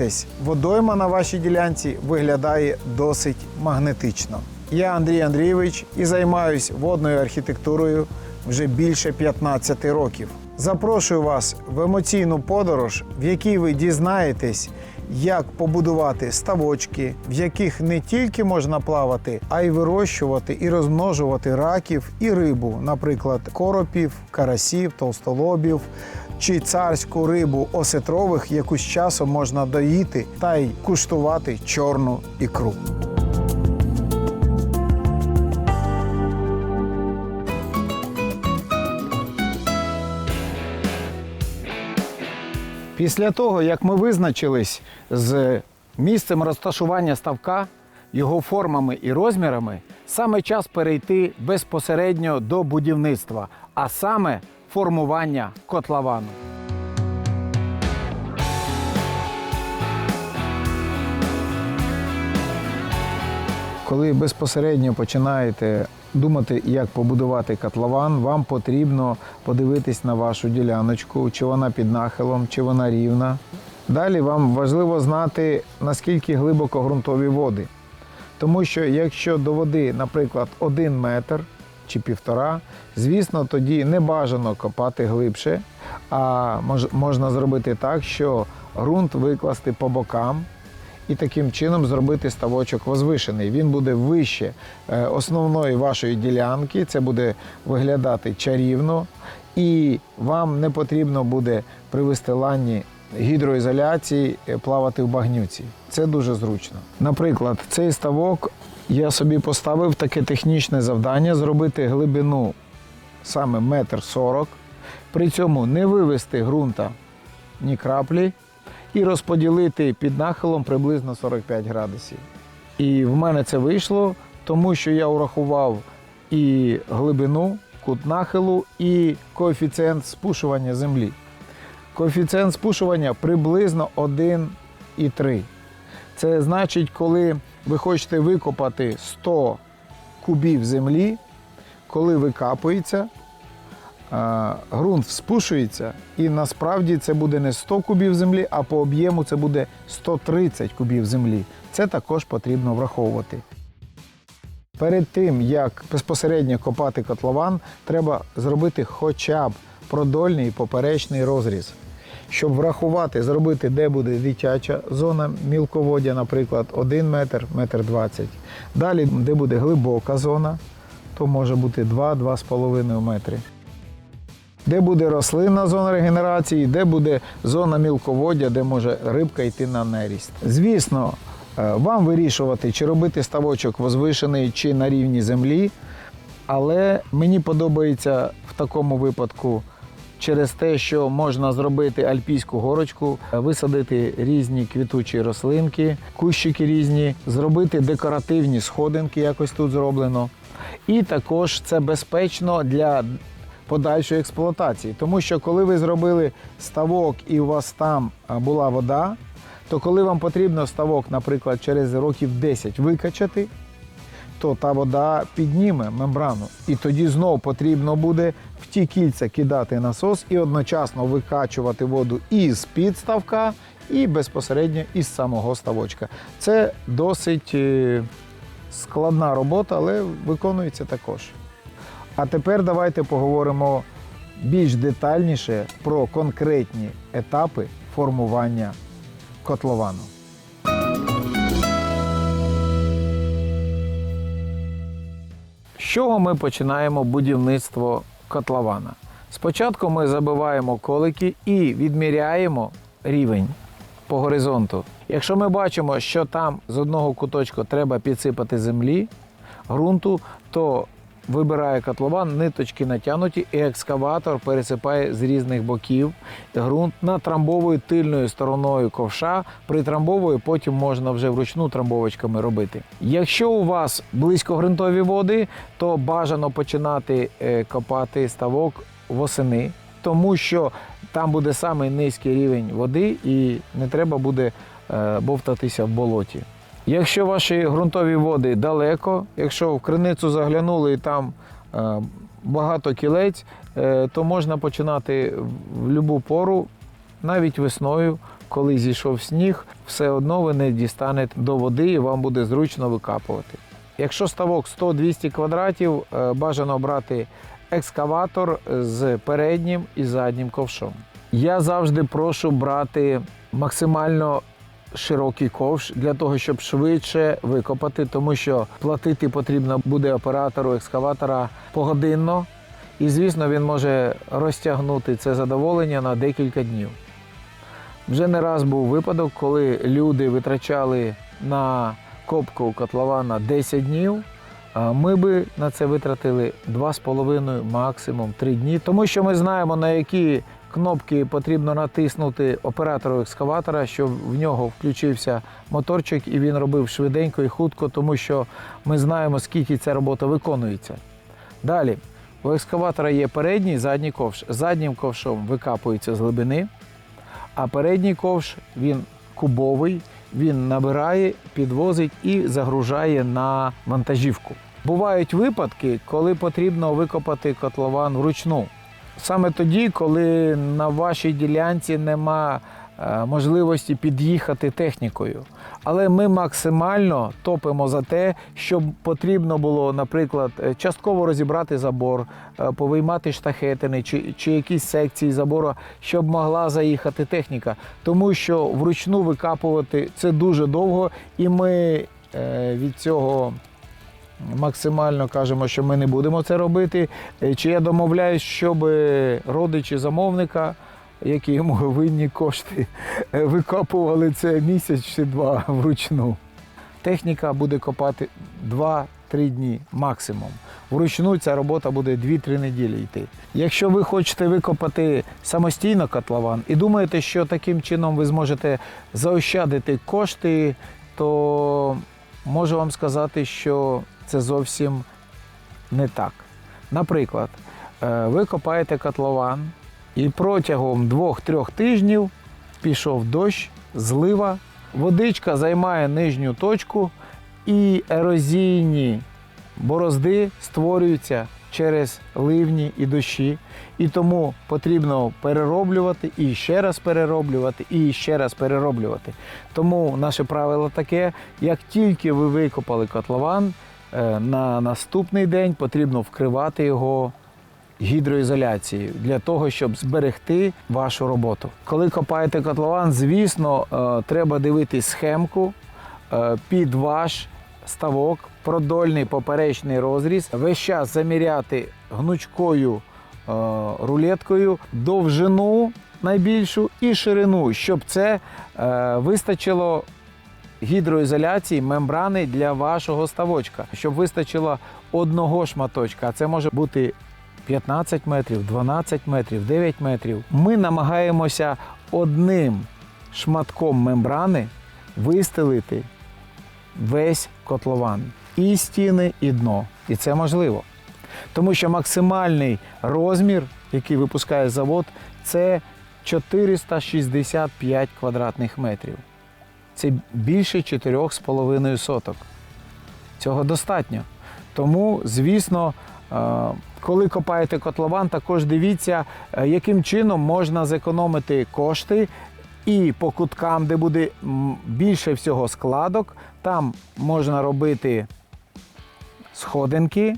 Погодьтесь, водойма на вашій ділянці виглядає досить магнетично. Я Андрій Андрійович і займаюсь водною архітектурою вже більше 15 років. Запрошую вас в емоційну подорож, в якій ви дізнаєтесь, як побудувати ставочки, в яких не тільки можна плавати, а й вирощувати і розмножувати раків і рибу, наприклад, коропів, карасів, толстолобів чи царську рибу осетрових, яку з часом можна доїти та й куштувати чорну ікру. Після того, як ми визначились з місцем розташування ставка, його формами і розмірами, саме час перейти безпосередньо до будівництва, а саме формування котловану. Коли безпосередньо починаєте думати, як побудувати котлован, вам потрібно подивитись на вашу діляночку, чи вона під нахилом, чи вона рівна. Далі вам важливо знати, наскільки глибоко ґрунтові води. Тому що якщо до води, наприклад, один метр чи півтора, звісно, тоді не бажано копати глибше, а мож- можна зробити так, що ґрунт викласти по бокам, і таким чином зробити ставочок возвишений. Він буде вище е, основної вашої ділянки, це буде виглядати чарівно, і вам не потрібно буде при вистиланні гідроізоляції е, плавати в багнюці. Це дуже зручно. Наприклад, цей ставок я собі поставив таке технічне завдання зробити глибину саме метр сорок, при цьому не вивести ґрунта ні краплі і розподілити під нахилом приблизно 45 градусів. І в мене це вийшло, тому що я урахував і глибину, кут нахилу, і коефіцієнт спушування землі. Коефіцієнт спушування приблизно 1,3. Це значить, коли ви хочете викопати 100 кубів землі, коли викапується, ґрунт вспушується, і насправді це буде не 100 кубів землі, а по об'єму це буде 130 кубів землі. Це також потрібно враховувати. Перед тим, як безпосередньо копати котлован, треба зробити хоча б продольний і поперечний розріз. Щоб врахувати, зробити, де буде дитяча зона мілководдя, наприклад, 1 метр, метр 20. Далі, де буде глибока зона, то може бути 2-2,5 метри де буде рослинна зона регенерації, де буде зона мілководдя, де може рибка йти на неріст. Звісно, е, вам вирішувати, чи робити ставочок возвишений, чи на рівні землі. Але мені подобається в такому випадку через те, що можна зробити альпійську горочку, висадити різні квітучі рослинки, кущики різні, зробити декоративні сходинки, якось тут зроблено. І також це безпечно для подальшої експлуатації. Тому що коли ви зробили ставок і у вас там була вода, то коли вам потрібно ставок, наприклад, через років 10 викачати, то та вода підніме мембрану. І тоді знову потрібно буде в ті кільця кидати насос і одночасно викачувати воду і з під ставка, і безпосередньо із самого ставочка. Це досить е, складна робота, але виконується також. А тепер давайте поговоримо більш детальніше про конкретні етапи формування котловану. Чого ми починаємо будівництво котлована? Спочатку ми забиваємо колики і відміряємо рівень по горизонту. Якщо ми бачимо, що там з одного куточку треба підсипати землі, ґрунту, то вибирає котлован, ниточки натягнуті, і екскаватор пересипає з різних боків. Ґрунт натрамбовує тильною стороною ковша, притрамбовує, потім можна вже вручну трамбовочками робити. Якщо у вас близько ґрунтові води, то бажано починати е, копати ставок восени, тому що там буде самий низький рівень води і не треба буде е, бовтатися в болоті. Якщо ваші ґрунтові води далеко, якщо в криницю заглянули і там е, багато кілець, е, то можна починати в будь-яку пору, навіть весною, коли зійшов сніг, все одно ви не дістанете до води і вам буде зручно викапувати. Якщо ставок 100-200 квадратів, е, бажано брати екскаватор з переднім і заднім ковшом. Я завжди прошу брати максимально широкий ковш для того, щоб швидше викопати, тому що платити потрібно буде оператору екскаватора погодинно, і звісно, він може розтягнути це задоволення на декілька днів. Вже не раз був випадок, коли люди витрачали на копку котлована 10 днів. а Ми би на це витратили 2,5, максимум 3 дні, тому що ми знаємо, на які кнопки потрібно натиснути оператору екскаватора, щоб в нього включився моторчик і він робив швиденько і хутко, тому що ми знаємо, скільки ця робота виконується. Далі, у екскаватора є передній задній ковш. Заднім ковшом викапується з глибини, а передній ковш він кубовий, він набирає, підвозить і загружає на вантажівку. Бувають випадки, коли потрібно викопати котлован вручну. Саме тоді, коли на вашій ділянці нема е, можливості під'їхати технікою. Але ми максимально топимо за те, щоб потрібно було, наприклад, е, частково розібрати забор, е, повиймати штахетини чи, чи якісь секції забору, щоб могла заїхати техніка. Тому що вручну викапувати це дуже довго, і ми від цього максимально кажемо, що ми не будемо це робити. Е, Чи я домовляюсь, щоб родичі замовника, які йому винні кошти, е, викопували це місяць чи два вручну. Техніка буде копати 2-3 дні максимум. Вручну ця робота буде 2-3 неділі йти. Якщо ви хочете викопати самостійно котлован і думаєте, що таким чином ви зможете заощадити кошти, то можу вам сказати, що це зовсім не так. Наприклад, е, ви копаєте котлован, і протягом 2-3 тижнів пішов дощ, злива, водичка займає нижню точку, і ерозійні борозди створюються через ливні і дощі. І тому потрібно перероблювати і ще раз перероблювати, і ще раз перероблювати. Тому наше правило таке: як тільки ви викопали котлован, на наступний день потрібно вкривати його гідроізоляцією для того, щоб зберегти вашу роботу. Коли копаєте котлован, звісно, е, треба дивитись схемку е, під ваш ставок, продольний поперечний розріз, весь час заміряти гнучкою е, рулеткою довжину найбільшу і ширину, щоб це е, вистачило гідроізоляції мембрани для вашого ставочка, щоб вистачило одного шматочка. А це може бути 15 метрів, 12 метрів, 9 метрів. Ми намагаємося одним шматком мембрани вистелити весь котлован. І стіни, і дно. І це можливо. Тому що максимальний розмір, який випускає завод, це 465 квадратних метрів. Це більше 4,5 соток. Цього достатньо. Тому, звісно, е, коли копаєте котлован, також дивіться, е, яким чином можна зекономити кошти. І по куткам, де буде більше всього складок, там можна робити сходинки.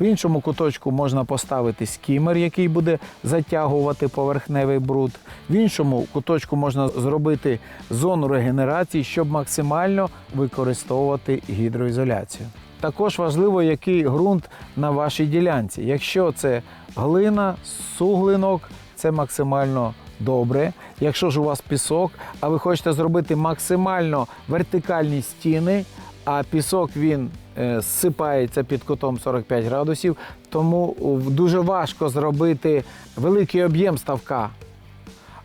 В іншому куточку можна поставити скімер, який буде затягувати поверхневий бруд. В іншому куточку можна зробити зону регенерації, щоб максимально використовувати гідроізоляцію. Також важливо, який ґрунт на вашій ділянці. Якщо це глина, суглинок, це максимально добре. Якщо ж у вас пісок, а ви хочете зробити максимально вертикальні стіни, а пісок він е, зсипається під кутом 45 градусів, тому дуже важко зробити великий об'єм ставка,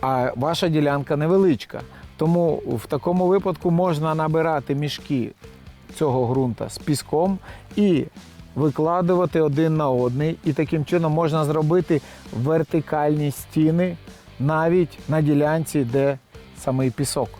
а ваша ділянка невеличка. Тому в такому випадку можна набирати мішки цього ґрунта з піском і викладувати один на одний. І таким чином можна зробити вертикальні стіни навіть на ділянці, де самий пісок.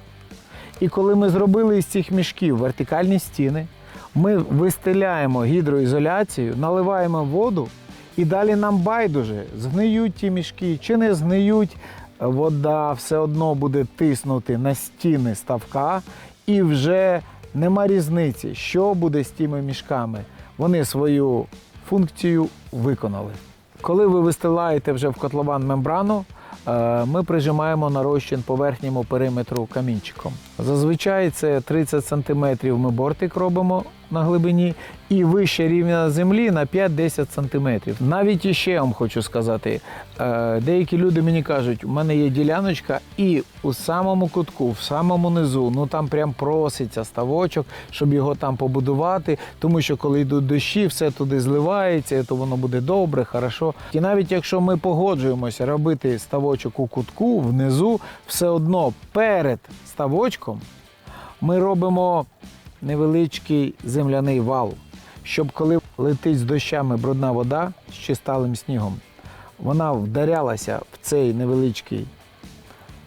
І коли ми зробили із цих мішків вертикальні стіни, ми вистеляємо гідроізоляцію, наливаємо воду, і далі нам байдуже, згниють ті мішки чи не згниють. вода все одно буде тиснути на стіни ставка, і вже нема різниці, що буде з тими мішками. Вони свою функцію виконали. Коли ви вистилаєте вже в котлован мембрану, е, ми прижимаємо на розчин по периметру камінчиком. Зазвичай це 30 см ми бортик робимо на глибині і вище рівня землі на 5-10 см. Навіть іще вам хочу сказати, е, деякі люди мені кажуть, у мене є діляночка, і у самому кутку, в самому низу, ну там прям проситься ставочок, щоб його там побудувати, тому що коли йдуть дощі, все туди зливається, то воно буде добре, хорошо. І навіть якщо ми погоджуємося робити ставочок у кутку, внизу, все одно перед ставочком ми робимо невеличкий земляний вал, щоб коли летить з дощами брудна вода з чисталим снігом, вона вдарялася в цей невеличкий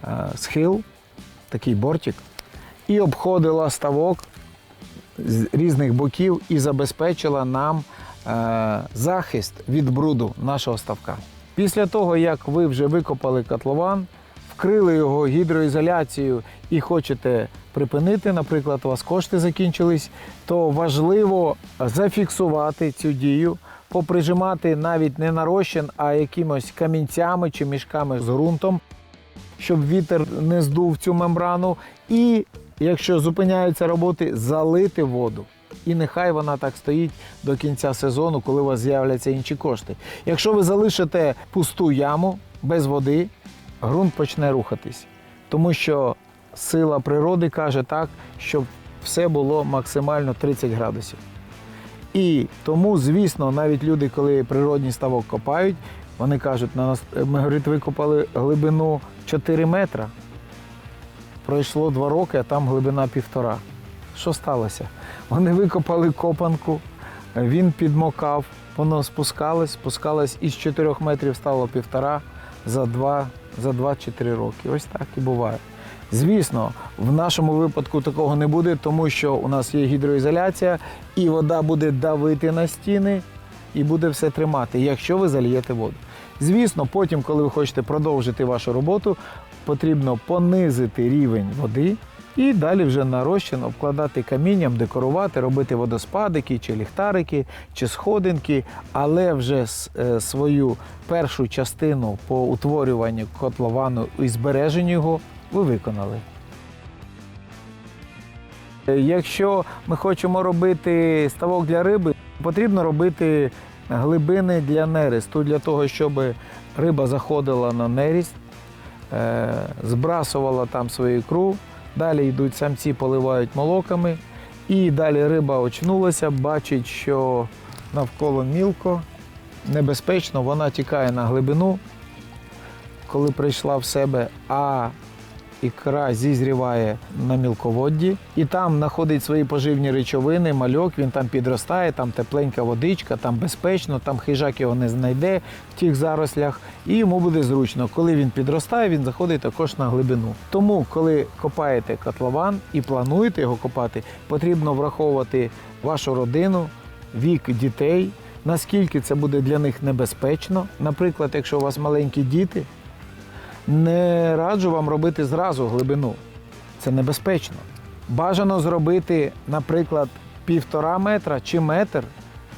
е, схил, такий бортик, і обходила ставок з різних боків і забезпечила нам е, захист від бруду нашого ставка. Після того, як ви вже викопали котлован, вкрили його гідроізоляцією і хочете припинити, наприклад, у вас кошти закінчились, то важливо зафіксувати цю дію, поприжимати навіть не на а якимось камінцями чи мішками з ґрунтом, щоб вітер не здув цю мембрану. І якщо зупиняються роботи, залити воду. І нехай вона так стоїть до кінця сезону, коли у вас з'являться інші кошти. Якщо ви залишите пусту яму без води, ґрунт почне рухатись. Тому що сила природи каже так, щоб все було максимально 30 градусів. І тому, звісно, навіть люди, коли природній ставок копають, вони кажуть, на нас ми говорить, викопали глибину 4 метра. Пройшло 2 роки, а там глибина півтора. Що сталося? Вони викопали копанку, він підмокав, воно спускалось, спускалось із 4 метрів стало півтора за 2, за 2 чи 3 роки. Ось так і буває. Звісно, в нашому випадку такого не буде, тому що у нас є гідроізоляція, і вода буде давити на стіни і буде все тримати, якщо ви залієте воду. Звісно, потім, коли ви хочете продовжити вашу роботу, потрібно понизити рівень води і далі вже на обкладати камінням, декорувати, робити водоспадики, чи ліхтарики, чи сходинки, але вже е, свою першу частину по утворюванню котловану і збереженню його ви виконали. Е, Якщо ми хочемо робити ставок для риби, потрібно робити глибини для нересту, для того, щоб риба заходила на неріст, е, збрасувала там свою ікру, далі йдуть самці, поливають молоками, і далі риба очнулася, бачить, що навколо мілко, небезпечно, вона тікає на глибину, коли прийшла в себе, а ікра зізріває на мілководді, і там знаходить свої поживні речовини, мальок, він там підростає, там тепленька водичка, там безпечно, там хижак його не знайде в тих зарослях, і йому буде зручно. Коли він підростає, він заходить також на глибину. Тому, коли копаєте котлован і плануєте його копати, потрібно враховувати вашу родину, вік дітей. Наскільки це буде для них небезпечно? Наприклад, якщо у вас маленькі діти, не раджу вам робити зразу глибину. Це небезпечно. Бажано зробити, наприклад, півтора метра чи метр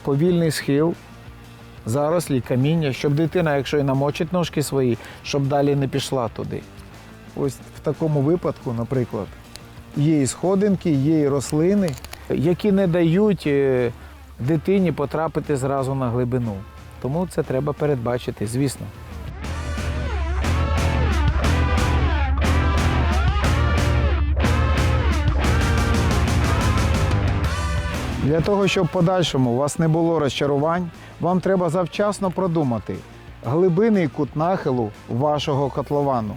повільний схил, зарослі, каміння, щоб дитина, якщо і намочить ножки свої, щоб далі не пішла туди. Ось в такому випадку, наприклад, є і сходинки, є і рослини, які не дають е, дитині потрапити зразу на глибину. Тому це треба передбачити, звісно. Для того, щоб в подальшому у вас не було розчарувань, вам треба завчасно продумати глибинний кут нахилу вашого котловану.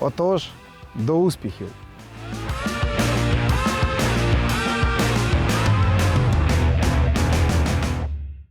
Отож, до успіхів!